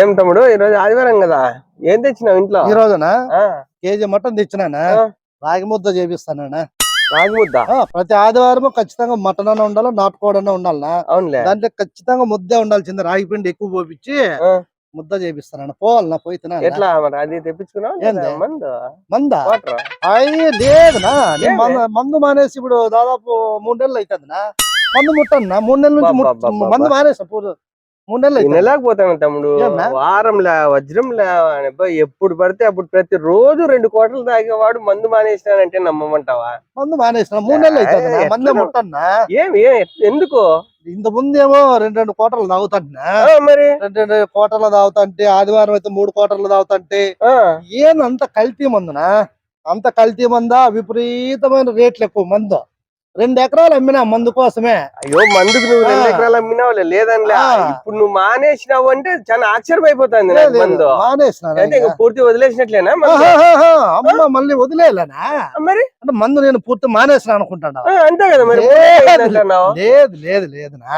ఏం తమ్ముడు? ఈ రోజు ఆదివారం కదా. ఏం తెచ్చినావు ఇంట్లో? ఈ రోజున కేజీ మటన్ తెచ్చినానా. రాగి ముద్ద చేపిస్తానా రాగి ముద్ద? ప్రతి ఆదివారం ఖచ్చితంగా మటన్ అన్న ఉండాలి నాటుకోడన్నా ఉండాలనా అవునులే. దాంట్లో ఖచ్చితంగా ముద్దే ఉండాల్సిందే. రాగి పిండి ఎక్కువ పోపించి. ముద్ద చేపిస్తాను పోవాలన్నా పోయి తినాలా? ఎట్లా? మరి అది వాటర్? అయ్యి లేదునా? మందు మానేసి ఇప్పుడు దాదాపు మూడు నెలలు అవుతుందినా మందు ముట్టన్నా. మూడు నెలల నుంచి. మందు మానేసా పూర్వ మూడు నెలలు అవుతుంది నెలకపోతాను తమ్ముడు? వారంలా వజ్రంలా ఎప్పుడు పడితే అప్పుడు ప్రతి రోజు రెండు కోటలు తాగేవాడు మందు మానేసినానంటే నమ్మమంటావా? మందు మానేసిన మూడు నెలలు అవుతుంది మందే? ముట్టన్నా ఏం ఎందుకు? ఇంత ముందేమో రెండు రెండు కోటలు తాగుతాంటినా ఆ, మరి? రెండు రెండు కోటలు తాగుతాంటే ఆదివారం అయితే మూడు కోటలు తాగుతాంటే ఏం అంత కల్తీ మందునా? అంత కల్తీ మందా? విపరీతమైన రేట్లు ఎక్కువ మందు. రెండు ఎకరాలు అమ్మినా మందు కోసమే. అయ్యో మందుకు నువ్వు రెండు. ఎకరాలు అమ్మినావులే లేదనిలే. ఇప్పుడు నువ్వు మానేసినావు అంటే చాలా ఆశ్చర్యం అయిపోతుంది మందు. పూర్తి వదిలేసినట్లేనా అమ్మ మళ్ళీ వదిలేయలేనా? మరి? అంటే మందు నేను పూర్తి మానేసిన అనుకుంటాను? అంతే కదా మరి లేదు. లేదు లేదు లేదునా?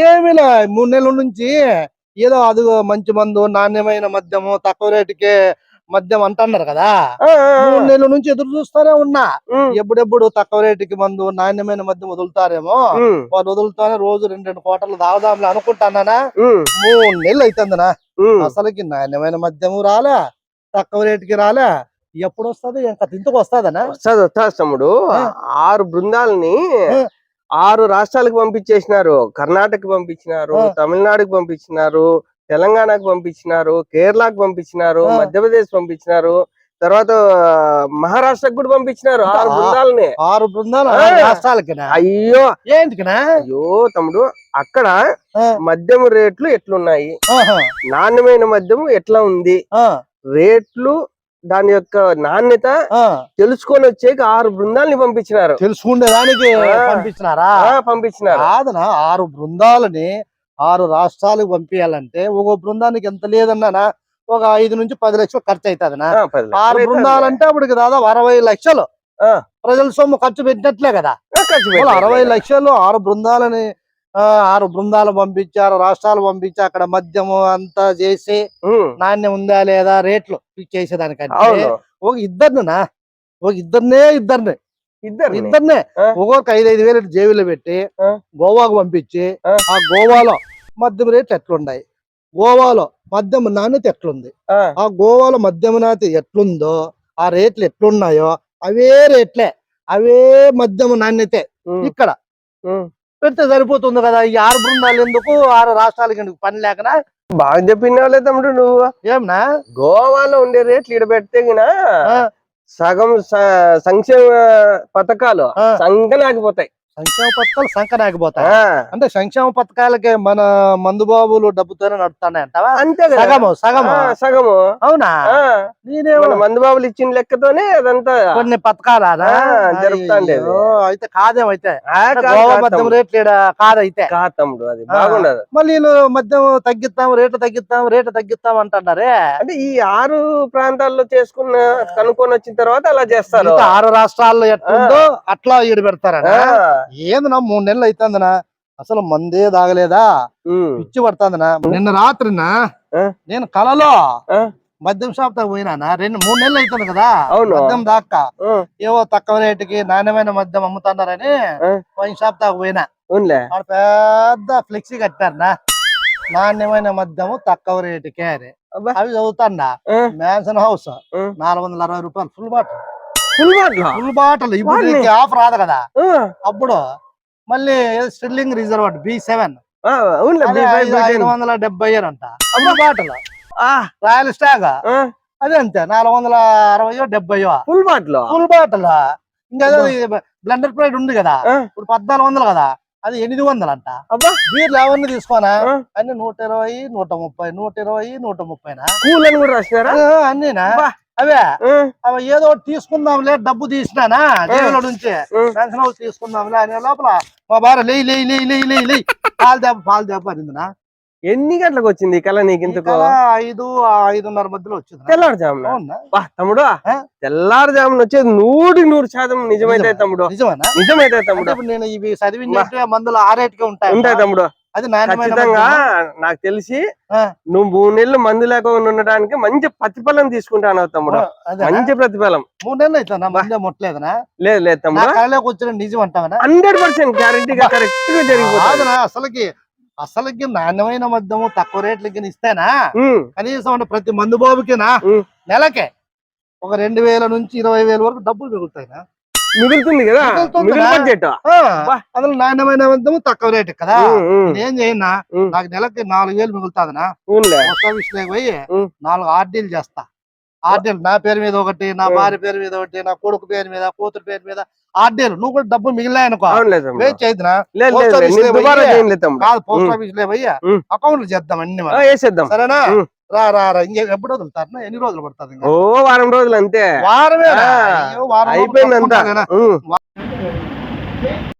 ఏమిలా మూడు నెలల నుంచి ఏదో అది మంచి మందు నాణ్యమైన మద్యము తక్కువ రేటుకే మద్యం అంటున్నారు కదా. మూడు నెలల నుంచి ఎదురు చూస్తానే ఉన్నా. ఎప్పుడెప్పుడు తక్కువ రేటుకి మందు నాణ్యమైన మద్యం వదులుతారేమో? వాళ్ళు వదులుతానే రోజు రెండు రెండు కోటలు తాగుదాంలే అనుకుంటానా మూడు నెలలు అవుతుందనా. అసలుకి నాణ్యమైన మద్యము రాలే? తక్కువ రేటుకి రాలే? ఎప్పుడు వస్తుంది ఇంకా తింతకు వస్తుందనా వస్తాది వస్తాది తమ్ముడు. ఆ. ఆరు బృందాలని. ఆరు రాష్ట్రాలకు పంపించేసినారు. కర్ణాటక పంపించినారు. తమిళనాడుకు పంపించినారు తెలంగాణకు పంపించినారు కేరళకు పంపించినారు. మధ్యప్రదేశ్ పంపించినారు తర్వాత మహారాష్ట్రకు కూడా పంపించినారు ఆరు. బృందాలని. ఆరు బృందాలు రాష్ట్రాలకినా? అయ్యో! ఏంటికినా? అయ్యో తమ్ముడు అక్కడ. మద్యం రేట్లు ఎట్లున్నాయి? నాణ్యమైన మద్యం ఎట్లా ఉంది? రేట్లు దాని యొక్క నాణ్యత. తెలుసుకొని వచ్చేకి ఆరు బృందాలని పంపించినారు. తెలుసుకునే దానికి. పంపించినారా? పంపించినారు. కాదనా ఆరు బృందాలని ఆరు రాష్ట్రాలకు పంపించాలంటే ఒక బృందానికి ఎంత లేదన్నానా? ఒక ఐదు నుంచి పది లక్షలు ఖర్చు అవుతుందనా ఆరు బృందాలంటే అప్పటికి దాదాపు అరవై లక్షలు. ప్రజల సొమ్ము ఖర్చు పెట్టినట్లే కదా. అరవై లక్షలు ఆరు బృందాలని ఆరు బృందాలు పంపించారు రాష్ట్రాలు పంపించి అక్కడ మద్యము అంతా చేసి నాణ్యం ఉందా లేదా రేట్లు ఫిక్స్ చేసేదానికంటే ఒక ఇద్దరినా ఒక ఇద్దరినే ఇద్దరిని. ఇద్దరు ఇద్దరినే. ఒక్కొక్క ఐదు ఐదు వేలు జేబులో పెట్టి. గోవాకు పంపించి ఆ. గోవాలో మద్యం రేట్లు ఎట్లున్నాయి గోవాలో మద్యం నాణ్యత ఎట్లుంది? ఆ? గోవాలో మద్యం నాణ్యత ఎట్లుందో ఆ రేట్లు ఎట్లున్నాయో అవే రేట్లే. అవే మద్యం నాణ్యతే ఇక్కడ. పెడితే సరిపోతుంది కదా ఈ ఆరు బృందాలు ఎందుకు ఆరు రాష్ట్రాలకి ఎందుకు పని లేకనా? బాగా చెప్పినావులే తమ్ముడు నువ్వు. ఏమన్నా? గోవాలో ఉండే రేట్లు గిన ఆ, సగం సంక్షేమ పథకాలు. సంకనాగిపోతాయి సంక్షేమ పథకాలు సంకనాగిపోతాయి ఆ, అంటే సంక్షేమ పథకాలకే మన మందుబాబులు డబ్బుతోనే అంతే కదా. సగము సగము. సగము. అవునా? నేనేమో మందుబాబులు ఇచ్చిన లెక్కతోనే అదంతా కొన్ని పథకాలా ఆ, జరుపుతాండేది. అయితే కాదేమైతే మద్యం. రేట్లు కాదైతే అది. బాగుండదు. మళ్ళీ మద్యం తగ్గిస్తాం రేటు తగ్గిస్తాం రేటు తగ్గిస్తాం అంటున్నారే? అంటే ఈ ఆరు ప్రాంతాల్లో చేసుకున్న కనుక్కొని వచ్చిన తర్వాత అలా చేస్తారు. ఆరు రాష్ట్రాల్లో ఎట్లుందో అట్లా ఈడు పెడతారనా? ఆ, ఏందన్నా మూడు నెలలు అవుతుందనా అసలు మందే తాగలేదా పిచ్చి పడుతుందనా? నిన్న రాత్రినా? నేను కలలో? మద్యం షాప్ దాకా పోయినానా? రెండు మూడు నెలలు అవుతుంది కదా? అవును. మద్యం దాకా. ఏవో తక్కువ రేటుకి నాణ్యమైన మద్యం అమ్ముతున్నారని. వైన్ షాప్ దాకా పోయినా. పెద్ద ఫ్లెక్సీ కట్టారనా? నాణ్యమైన మద్యము తక్కువ రేటుకే అని. అవి చదువుతాండా ఆ, మ్యాన్సన్ హౌస్. నాలుగు వందల అరవై రూపాయలు full bottle. Full bottle full bottle. ఇప్పుడు. నీకు ఆఫ్ రాదు కదా. అప్పుడు మళ్ళీ స్టిల్లింగ్ రిజర్వ్ బి సెవెన్. ఐదు. వందల డెబ్బై అంట. Full bottle. ఆ, రాయల్ స్టాగ్. అదే అంతే నాలుగు వందల అరవయో డెబ్బయో. Full bottle. Full bottle. ఇంకా బ్లెండర్ ప్రైడ్ ఉంది కదా. ఇప్పుడు పద్నాలుగు వందలు కదా. అది ఎనిమిది వందలు అంట. అబ్బా. బీర్లు అవన్నీ తీసుకోనా. అన్ని నూట ఇరవై నూట ముప్పై నూట ఇరవై నూట ఆ, అన్నీనా? అబ్బా. అవే? అవి ఏదో తీసుకుందాంలే డబ్బు తీసినానా? జేబులో నుంచి. పెన్షన్ హౌస్ తీసుకుందాంలే అనే లోపల మా భార్య లేయి లేయి లేయి లేయి లేయి లేయి. పాలు దెబ్బ పాలు దెబ్బ అనిందినా? ఎన్ని గంటలకు వచ్చింది కళ నీకు ఇంతకు? ఐదు ఐదున్నర మధ్యలో వచ్చింది. తెల్లారుజామున? తమ్ముడు? తెల్లారుజామున వచ్చేది నూటి నూరు శాతం నిజమైతే నిజమా? తమ్ముడు. నిజమేనా? నిజమైతే తమ్ముడు. నేను ఇవి చదివినట్టు మందులు ఆరేటికే ఉంటాయి ఉంటాయి తమ్ముడు. అది ఖచ్చితంగా? నాకు తెలిసి. నువ్వు మూడు నెలలు మందు లేకుండా ఉండడానికి మంచి ప్రతిఫలం తీసుకుంటాను తమ్ముడు? మంచి ప్రతిఫలం. మూడు నెలలు ముట్టలేదనా? లేదు లేదు తమ్ముడు. వచ్చిన నిజం అంటావనా? హండ్రెడ్ పర్సెంట్ గ్యారంటీగా కరెక్ట్గా జరిగిపోతుంది. అసలుకి అసలుకి నాణ్యమైన మద్యము తక్కువ రేట్లకి ఇస్తేనా? కనీసం అంటే ప్రతి మందు బాబుకినా. నెలకే ఒక రెండు వేల నుంచి ఇరవై వేల వరకు డబ్బులు మిగులుతాయినా మిగులుతుంది కదా? మిగులు బడ్జెట్ ఆ, అందులో నాణ్యమైన తక్కువ రేటు కదా. నేను చేయనా. నాకు నెలకి నాలుగు వేలు మిగులుతాదనా? ఆఫీస్ పోయి. నాలుగు ఆర్డీలు చేస్తా. ఆర్డీలు నా పేరు మీద ఒకటి నా. భార్య పేరు మీద ఒకటి నా కొడుకు పేరు మీద కూతురు పేరు మీద ఆర్డీలు. నువ్వు కూడా డబ్బు మిగిలినాయనుకో. అవునులే తమ్ముడు. వేస్ట్ చేయదునా లేదు పోస్ట్ ఆఫీస్ పోస్ట్. ఆఫీస్. అకౌంట్లు చేద్దాం అన్ని సరేనా. రా రా రా. ఇంకే ఎప్పుడు వదులుతారు ఎన్ని రోజులు పడుతుంది? ఓ వారం రోజులు అంతే. వారమే అయిపోయింది అంతా.